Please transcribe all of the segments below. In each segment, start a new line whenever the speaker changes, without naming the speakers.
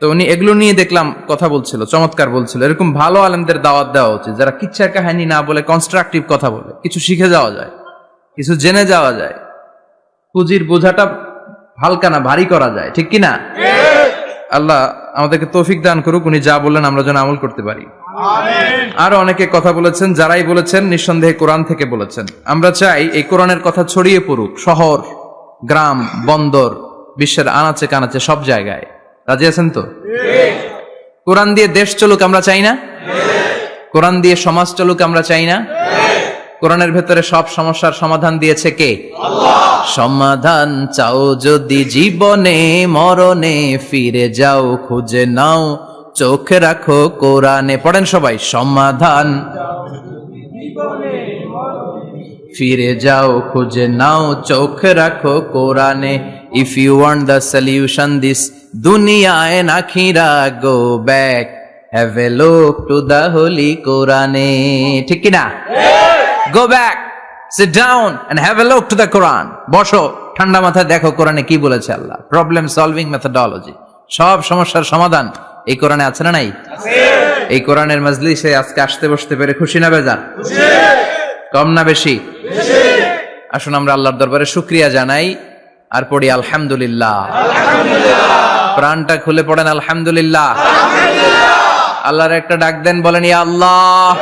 তো উনি এগুলো নিয়ে দেখলাম, কথা বলছিল, চমৎকার বলছিল। এরকম ভালো আলেমদের দাওয়াত দেওয়া উচিত, যারা কিচ্ছার কাহিনী না বলে কনস্ট্রাকটিভ কথা বলে। কিছু শিখে যাওয়া যায়, কিছু জেনে যাওয়া যায়। পুঁজির বোঝাটা হালকা না, ভারী করা যায়, ঠিক কি না? আল্লাহ আমাদেরকে তৌফিক দান করুক, উনি যা বললেন আমরা যেন আমল করতে পারি। আরও অনেকে কথা বলেছেন, যারাই বলেছেন, নিঃসন্দেহে কোরআন থেকে বলেছেন। আমরা চাই এই কোরআনের কথা ছড়িয়ে পড়ুক, শহর, গ্রাম, বন্দর, বিশ্বের আনাচে কানাচে সব জায়গায়। রাজি আছেন তো? কোরআন দিয়ে দেশ চলুক আমরা চাই না? কোরআন দিয়ে সমাজ চলুক আমরা চাই না? কোরআনের ভেতরে সব সমস্যার সমাধান দিয়েছে কে? সমাধান চাও যদি জীবনে মরণে ফিরে যাও খুঁজে নাও চোখ রাখো কোরআনে। পড়েন সবাই সমাধান ফিরে যাও খুঁজে নাও চোখ রাখো কোরআনে। If you want the solution this দুনিয়ায় নাখিরা go back have a look to the holy কোরআনে। ঠিক কি না go back sit down and have a look to the Quran. বসো ঠান্ডা মাথায় দেখো কোরআনে কি বলেছে আল্লাহ। প্রবলেম সলভিং মেথডোলজি সব সমস্যার সমাধান এই কোরআনে আছে না নাই? এই কোরআনের মজলিসে আজকে আসতে বসতে পেরে খুশি না বেজান কম না বেশি? আসুন আমরা আল্লাহর দরবারে শুক্রিয়া জানাই আর পড়ি আলহামদুলিল্লাহ। প্রাণটা খুলে পড়েন আলহামদুলিল্লাহ। আল্লাহর একটা ডাক দেন, বলেন, ইয়া আল্লাহ।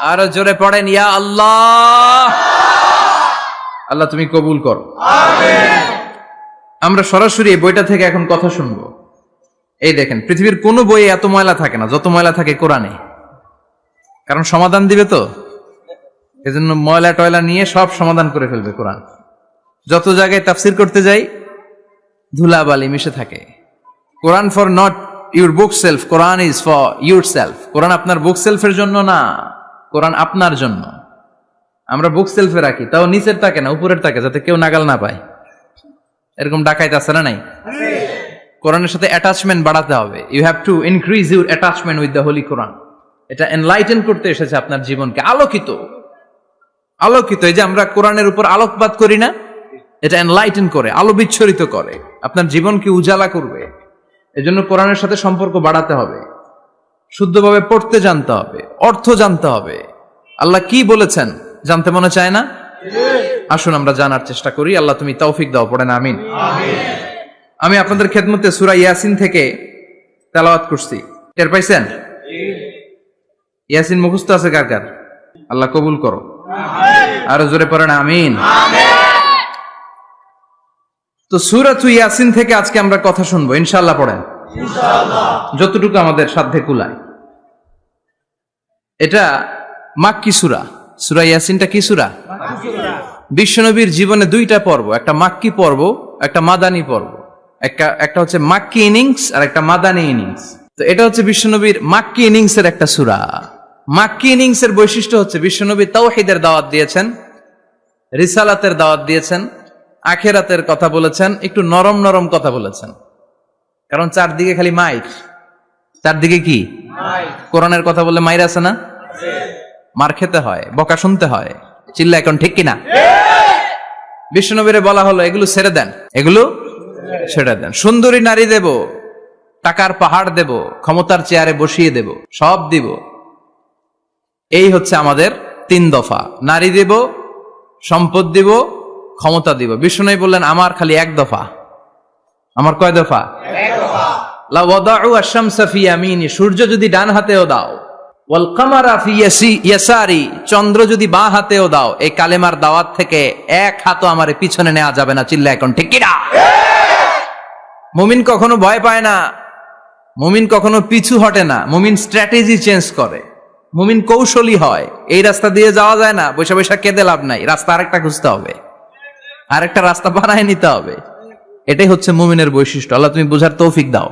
আরও জোরে পড়েন, ইয়া আল্লাহ। আল্লাহ, তুমি কবুল করো। আমরা সরাসরি এই বইটা থেকে এখন কথা শুনব। এই দেখেন, পৃথিবীর কোনো বইয়ে এত ময়লা থাকে না, যত ময়লা থাকে কোরআনে। কারণ সমাধান দিবে তো? এজন্য ময়লা টয়লা নিয়ে সব সমাধান করে ফেলবে কোরআন। যত জায়গায় তাফসির করতে যাই, ধুলাবালি মিশে থাকে। Quran for not your bookshelf, Quran is for yourself. Quran আপনার বুক সেলফের জন্য না, কোরআন আপনার জন্য। আমরা বুক সেলফে রাখি, তাও নিচের থাকে না, উপরের থাকে যাতে কেউ নাগাল না পায়। এরকম ডাকাইতে আছে না নাই? কোরআনের সাথে অ্যাটাচমেন্ট বাড়াতে হবে। You have to increase your attachment with the holy Quran এটা এনলাইটেন করতে এসেছে আপনার জীবনকে, আলোকিত। আলোকিত, এই যে আমরা কোরআনের উপর আলোকপাত করি না, এটা এনলাইটেন করে, আলো বিচ্ছরিত করে। আপনার জীবনকে উজালা করবে? এজন্য কোরআনের সাথে সম্পর্ক বাড়াতে হবে, শুদ্ধভাবে পড়তে জানতে হবে, অর্থ জানতে হবে। আল্লাহ কি বলেছেন জানতে মনে চায় না? আসুন আমরা জানার চেষ্টা করি, আল্লাহ তুমি তৌফিক দাও, পড়েন, আমিন। আমি আপনাদের খেদমতে সুরা ইয়াসিন থেকে তেলাওয়াত করছি। টের পাইছেন? ইয়াসিন মুখস্থ আছে কার কার? আল্লাহ কবুল করো। আরও জোরে পড়েন আমিন। তো সুরাত ইয়াসিন থেকে আজকে আমরা কথা শুনব ইনশাল্লাহ পড়েন। যতটুকু আমাদের সাধ্যে কুলায়। এটা মাক্কি সুরা। সুরা ইয়াসিনটা কি সুরা? বিশ্বনবীর জীবনে দুইটা পর্ব একটা মাক্কি পর্ব একটা মাদানী পর্ব। একটা একটা হচ্ছে মাক্কি ইনিংস আর একটা মাদানী ইনিংস। তো এটা হচ্ছে বিশ্বনবীর মাক্কি ইনিংস এর একটা সুরা। মাক্কি ইনিংস এর বৈশিষ্ট্য হচ্ছে বিশ্বনবী তাওহিদের দাওয়াত দিয়েছেন, রিসালাতের দাওয়াত দিয়েছেন, আখেরাতের কথা বলেছেন, একটু নরম নরম কথা বলেছেন। কারণ চারদিকে খালি মাইর। চারদিকে কি? কোরআনের কথা বললে মাইর আছে না? মার খেতে হয়, বকা শুনতে হয়। চিল্লা এখন ঠিক কিনা? বিষ্ণুনবীরে বলা হলো, এগুলো ছেড়ে দেন। এগুলো ছেড়ে দেন। সুন্দরী নারী দেব, টাকার পাহাড় দেব, ক্ষমতার চেয়ারে বসিয়ে দেব, সব দিব। এই হচ্ছে আমাদের তিন দফা। নারী দেব সম্পদ দিব ক্ষমতা দিব। বিষ্ণু বললেন আমার খালি এক দফা। আমার কয় দফা? সূর্য যদি ডান হাতেও দাও চন্দ্র যদি বাঁ হাতেও দাও এই কালেমার দাওয়াত থেকে এক হাতও আমার পিছনে নেওয়া যাবে না। চিল্লা এখন ঠিক কিনা মুমিন কখনো ভয় পায় না মুমিন কখনো পিছু হটে না মুমিন স্ট্র্যাটেজি চেঞ্জ করে। মুমিন কৌশলী হয়। এই রাস্তা দিয়ে যাওয়া যায় না বৈশা বৈশা কেঁদে লাভ নাই রাস্তা আরেকটা খুঁজতে হবে। আরেকটা রাস্তা বানায় নিতে হবে। এটাই হচ্ছে মুমিনের বৈশিষ্ট্য। আল্লাহ তুমি বুঝার তৌফিক দাও।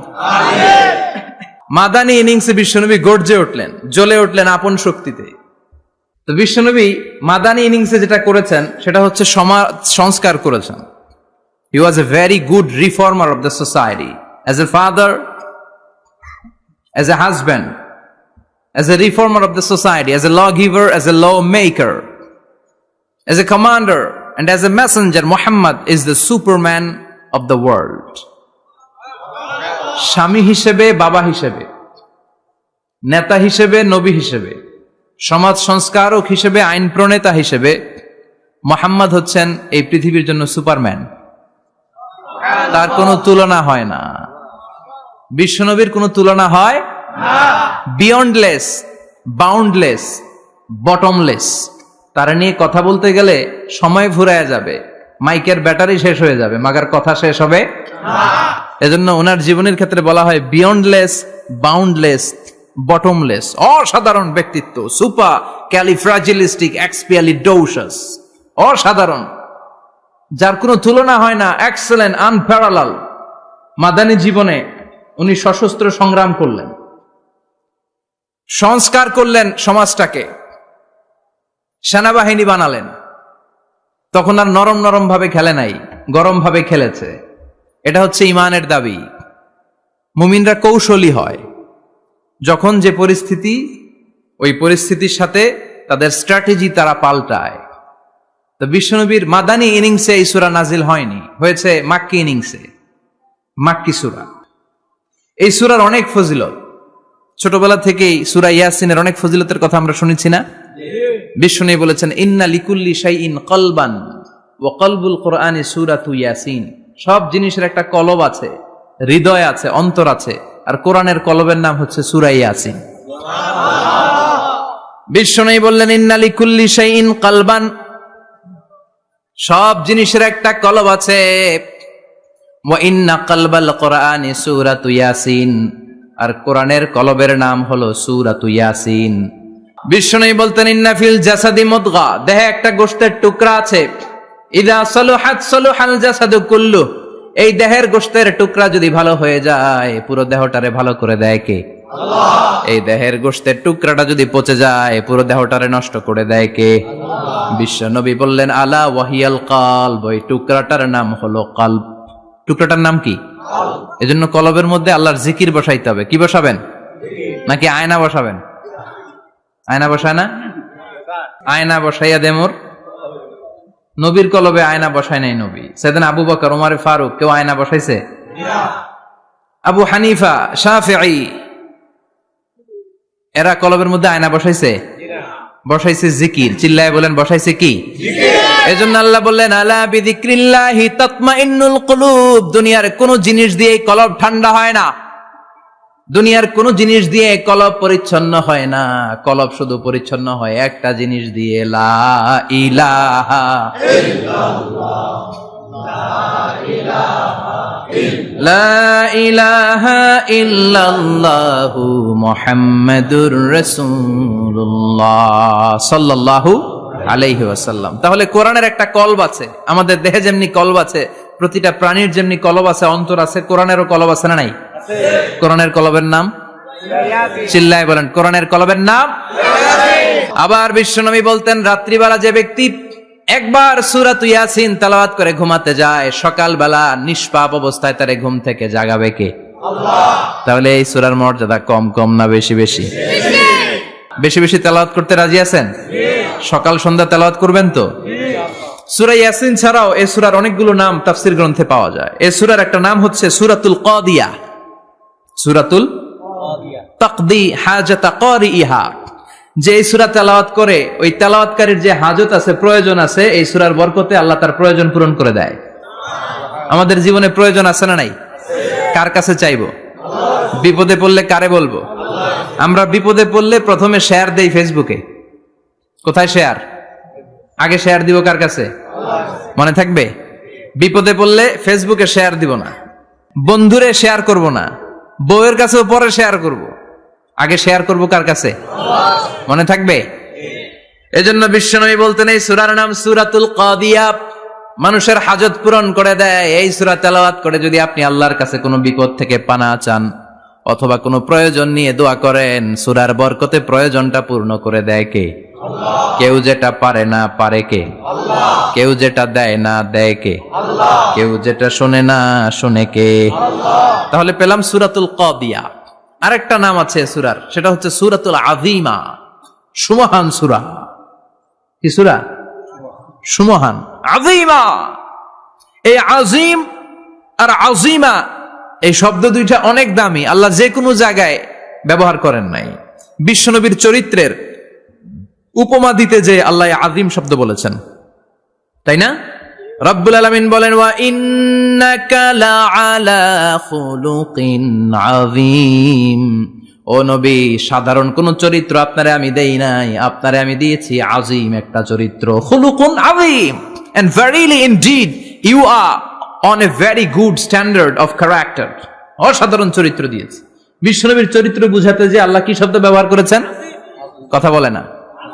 মাদানী ইনিংসে বিশ্বনবী গর্জে উঠলেন জ্বলে উঠলেন আপন শক্তিতে। তো বিশ্বনবী মাদানী ইনিংসে যেটা করেছেন সেটা হচ্ছে সমাজ সংস্কার করেছেন। He was a very good reformer of the society as a father as a husband as a reformer of the society as a law giver as a As a commander and as a messenger, Muhammad is the superman of the world. স্বামী হিসেবে বাবা হিসেবে নেতা হিসেবে নবী হিসেবে সমাজ সংস্কারক হিসেবে আইন প্রণেতা হিসেবে মোহাম্মদ হচ্ছেন এই পৃথিবীর জন্য সুপারম্যান তার কোনো তুলনা হয় না বিশ্বনবীর কোনো তুলনা হয় বিয়ন্ডলেস বাউন্ডলেস বটমলেস তারা নিয়ে কথা বলতে গেলে সময় ফুরায় যাবে। মাইকের ব্যাটারি শেষ হয়ে যাবে মাগার কথা শেষ হবে? এজন্য ওনার জীবনের ক্ষেত্রে বলা হয় বিয়ন্ডলেস বাউন্ডলেস বটমলেস অসাধারণ ব্যক্তিত্ব সুপার ক্যালিফ্রাজিলিস্টিক এক্সপিয়ালি ডৌসাস অসাধারণ। যার কোনো তুলনা হয় না এক্সেলেন্ট আনপ্যারালাল মাদানী জীবনে উনি সশস্ত্র সংগ্রাম করলেন। সংস্কার করলেন সমাজটাকে। সেনাবাহিনী বানালেন। তখন আর নরম নরম ভাবে খেলে নাই গরম ভাবে খেলেছে। এটা হচ্ছে ইমানের দাবি। মুমিনরা কৌশলী হয়। যখন যে পরিস্থিতি, ওই পরিস্থিতির সাথে তাদের স্ট্র্যাটেজি তারা পাল্টায়। তো বিশ্বনবীর মাদানী ইনিংসে এই সুরা নাজিল হয়নি, হয়েছে মাক্কি ইনিংসে, মাক্কি সুরা। এই সুরার অনেক ফজিলত। ছোটবেলা থেকেই সুরা ইয়াসিনের অনেক ফজিলতের কথা আমরা শুনেছি না? বিশ্বনী বলেছেন, ইন্না লিকুল্লি শাইইন কলবান ও কলবুল কোরআনে সুরাতু ইয়াসিন। সব জিনিসের একটা কলব আছে, হৃদয় আছে, অন্তর আছে, আর কোরআনের কলবের নাম হচ্ছে সুরা ইয়াসিন। বিশ্বনী বললেন, ইন্না লিকুল্লি শাইইন কলবান। সব জিনিসের একটা কলব আছে, ওয়া ইন্না কলবাল কোরআনে সুরাতু ইয়াসিন। আর কোরআনের কলবের নাম হলো সুরাতু ইয়াসিন। বিশ্বনবী বলতেন ইন্নাফিল জাসাদি মুদগা। দেহে একটা গোশতের টুকরা আছে। ইদা সলুহাত সলুহাল জাসাদু কুল্লু এই দেহের গোশতের টুকরা যদি ভালো হয়ে যায় পুরো দেহটারে ভালো করে দেয় কে? এই দেহের গোশতের টুকরাটা যদি পচে যায় পুরো দেহটারে নষ্ট করে দেয় কে? বিশ্ব নবী বললেন আলা ওয়াহিয়াল কাল ওই টুকরাটার নাম হলো কাল টুকরাটার নাম কি? এজন্য কলবের মধ্যে আল্লাহর জিকির বসাইতে হবে। কি বসাবেন? নাকি আয়না বসাবেন? আয়না বসায় না? আয়না বসাইয়া দেমোর নবীর কলবে আয়না বসায় নাই নবী। সেদিন আবু বকর ওমারে ফারুক, কেউ আয়না বসাইছে? আবু হানিফা শাফি এরা কলবের মধ্যে আয়না বসাইছে? বসাইছে জিকির। চিল্লায় বলেন, বসাইছে কি? এজন্য আল্লাহ বললেন, আলা বিদিক্রিল্লাহি তাতমাইন্নুল কুলুব। দুনিয়ার কোন জিনিস দিয়ে কলব ঠান্ডা হয় না। দুনিয়ার কোন জিনিস দিয়ে কলব পরিচ্ছন্ন হয় না। কলব শুধু পরিচ্ছন্ন হয় একটা জিনিস দিয়ে, লা ইলাহা লা ইলাহা ইল্লাল্লাহু মুহাম্মাদুর রাসূলুল্লাহ সাল্লাল্লাহু আলাইহি ওয়াসাল্লাম। তাহলে কোরআনের একটা কলব আছে? আমাদের দেহে যেমনি কলব আছে, প্রতিটা প্রাণীর যেমনি কলব আছে, অন্তর আছে, কোরআনেরও কলব আছে না নাই? কোরআনের কলবের নাম? চিল্লায় বলেন, কোরআনের কলবের নাম? আবার বিশ্বনবী বলতেন, রাত্রিবেলা যে ব্যক্তি একবার সুরাত ইয়াসিন তালাওয়াত করে ঘুমাতে যায়, সকালবেলা নিষ্পাপ অবস্থায় তারে ঘুম থেকে জাগাবে কে? তাহলে এই সুরার মর্যাদা কম কম না বেশি বেশি? বেশি বেশি তেলাওয়াত করতে রাজি আছেন? সকাল সন্ধ্যা তেলাওয়াত করবেন তো? সুরা ইয়াসিন ছাড়াও এ সুরার অনেকগুলো নাম তাফসির গ্রন্থে পাওয়া যায়। এ সুরার একটা নাম হচ্ছে সুরাতুল কদিয়া। সুরাতুল তাকদি হাজাতা ইহা যে এই সুরা তেলাওয়াত করে, ওই তেলাওয়াতকারীর যে হাজত আছে, প্রয়োজন আছে, এই সুরার বরকতে আল্লাহ তার প্রয়োজন পূরণ করে দেয়। আমাদের জীবনে প্রয়োজন আছে না নাই? কার কাছে চাইব? বিপদে পড়লে কারে বলব? আমরা বিপদে পড়লে প্রথমে শেয়ার দেই ফেসবুকে কোথায় শেয়ার আগে শেয়ার দিব কার কাছে? মনে থাকবে? বিপদে পড়লে ফেসবুকে শেয়ার দিব না। বন্ধুরে শেয়ার করব না। বউয়ের কাছেও পরে শেয়ার করব। আগে শেয়ার করব কার কাছে? মনে থাকবে? এজন্য বিশ্বনবী বলতেন, এই সুরার নাম সুরাতুল কাদিয়া। মানুষের হাজত পূরণ করে দেয়। এই সুরা তেলাওয়াত করে যদি আপনি আল্লাহর কাছে কোনো বিপদ থেকে পানা চান অথবা কোনো প্রয়োজন নিয়ে দোয়া করেন, সুরার বরকতে প্রয়োজনটা পূর্ণ করে দেয় কে? কেউ যেটা পারে না পারে কে? কেউ যেটা দেয় না দেয় কে? কেউ যেটা শোনে না শোনে কে? তাহলে পেলাম সুরাতুল কদিয়া। আরেকটা নাম আছে সুরার, সেটা হচ্ছে সুরাতুল আযীমা। সুমহান সুরা। কি সুরা? সুমহান। আযীমা। এই আজিম আর আজিমা এই শব্দ দুইটা অনেক দামি। আল্লাহ যে কোনো জায়গায় ব্যবহার করেন নাই। বিশ্বনবীর চরিত্রের উপমা দিতে যে আল্লাহ আদিম শব্দ বলেছেন। তাই না? রব্বুল আলমিন বলেন, ওয়া আযীম। ও নবী, সাধারণ কোন চরিত্র আপনারে আমি দেই নাই, আপনারে আমি দিয়েছি আজিম একটা চরিত্র, খুলুকুন আযীম। And verily indeed you are on a very good standard of character অসাধারণ চরিত্র দিয়েছি। বিশ্বনবীর চরিত্র বুঝাতে যে আল্লাহ কি শব্দ ব্যবহার করেছেন? কথা বলে না।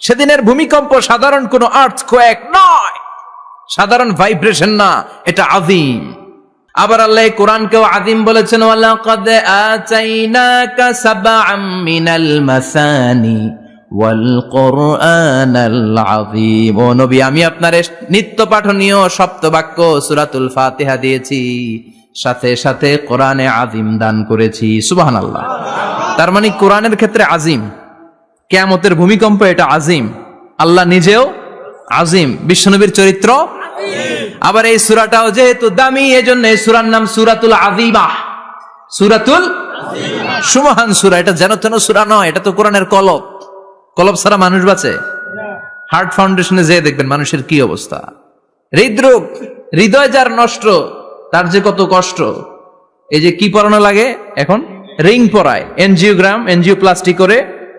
সেদিনের ভূমিকম্প সাধারণ কোন আর্থ কোয়েক নয়। সাধারণ ভাইব্রেশন না, এটা আযীম। আবার আল্লাহ কোরআনকেও আযীম বলেছেন, ওয়ালাকাদ আতাইনাকা সাবআম মিনাল মাসানি ওয়াল কোরআনাল আমি আপনার নিত্য পাঠনীয় সপ্তবাক্য সূরাতুল ফাতিহা দিয়েছি। সাথে সাথে কোরআনে আযীম দান করেছি। সুবহানাল্লাহ। তার মানে কোরআনের ক্ষেত্রে আযীম। কেয়ামতের ভূমিকম্প এটা আজিম। আল্লাহ নিজেও আজিম। বিশ্বনবীর চরিত্র আবার এই সুরাটাও যেহেতু দামি এই জন্য এই সুরার নাম সুরাতুল আজিবা সুরাতুল সুমহান সুরা এটা যেন তেন সুরা নয় এটা তো কোরআনের কলব। কলব ছাড়া মানুষ বাঁচে? হার্ট ফাউন্ডেশনে যেয়ে দেখবেন মানুষের কি অবস্থা। হৃদরোগ হৃদয় যার নষ্ট তার যে কত কষ্ট। এই যে কি পরানো লাগে এখন? রিং পরায়। এনজিওগ্রাম এনজিও প্লাস্টিক করে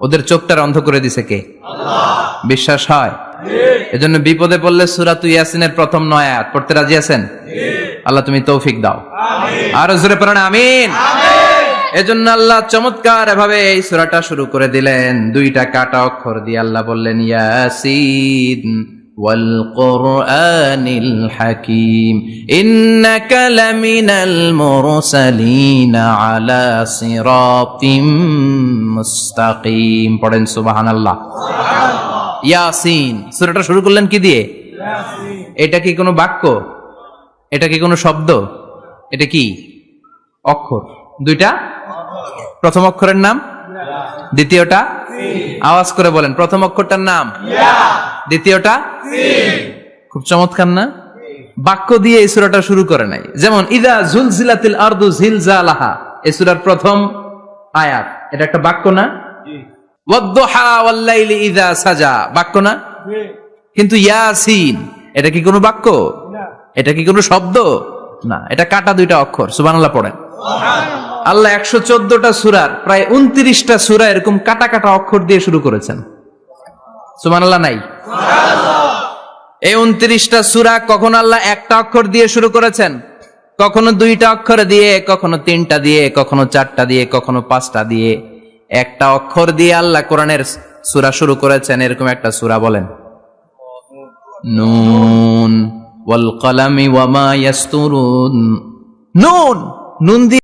ওদের চোখটার অন্ধ করে দিছে কে? বিশ্বাস হয়? এজন্য বিপদে পড়লে সুরাত ইয়াসিনের প্রথম নয় আয়াত। পড়তে রাজি আছেন? আল্লাহ তুমি তৌফিক দাও। আর জোরে পড়ান, আমিন। এজন্য আল্লাহ চমৎকার এভাবে এই সুরাটা শুরু করে দিলেন। দুইটা কাটা অক্ষর দিয়ে আল্লাহ বললেন, ইয়াসিন। والقرآن الحكيم إنك لمن المرسلين على صراط مستقيم পড়েন সুবহানাল্লাহ ইয়াসিন সূরাটা শুরু করলেন কি দিয়ে এটা কি কোনো বাক্য এটা কি কোনো শব্দ এটা কি অক্ষর দুইটা প্রথম অক্ষরের নাম দ্বিতীয়টা আওয়াজ করে বলেন প্রথম অক্ষরটার নাম দ্বিতীয়টা? খুব চমৎকার না? বাক্য দিয়ে এই সূরাটা শুরু করে নাই। যেমন ইদা জুলজিলাতিল আরদু জিলজালাহা এই সূরার প্রথম আয়াত। এটা একটা বাক্য না? ইদা সাজা বাক্য না? কিন্তু ইয়াসিন এটা কি কোনো বাক্য? এটা কি কোনো শব্দ? না এটা কাটা দুইটা অক্ষর সুবহানাল্লাহ পড়েন। আল্লাহ একশো চোদ্দটা সুরার প্রায় উনত্রিশটা সুরা এরকম কাটা কাটা অক্ষর দিয়ে শুরু করেছেন। সুবহানাল্লাহ নাই। এই উনত্রিশটা সুরা কখন আল্লাহ একটা অক্ষর দিয়ে শুরু করেছেন? কখনো দুইটা অক্ষর দিয়ে, কখনো তিনটা দিয়ে, কখনো চারটা দিয়ে, কখনো পাঁচটা দিয়ে। একটা অক্ষর দিয়ে আল্লাহ কোরআনের সুরা শুরু করেছেন, এরকম একটা সুরা বলেন। নুন নুন! নুন দিয়ে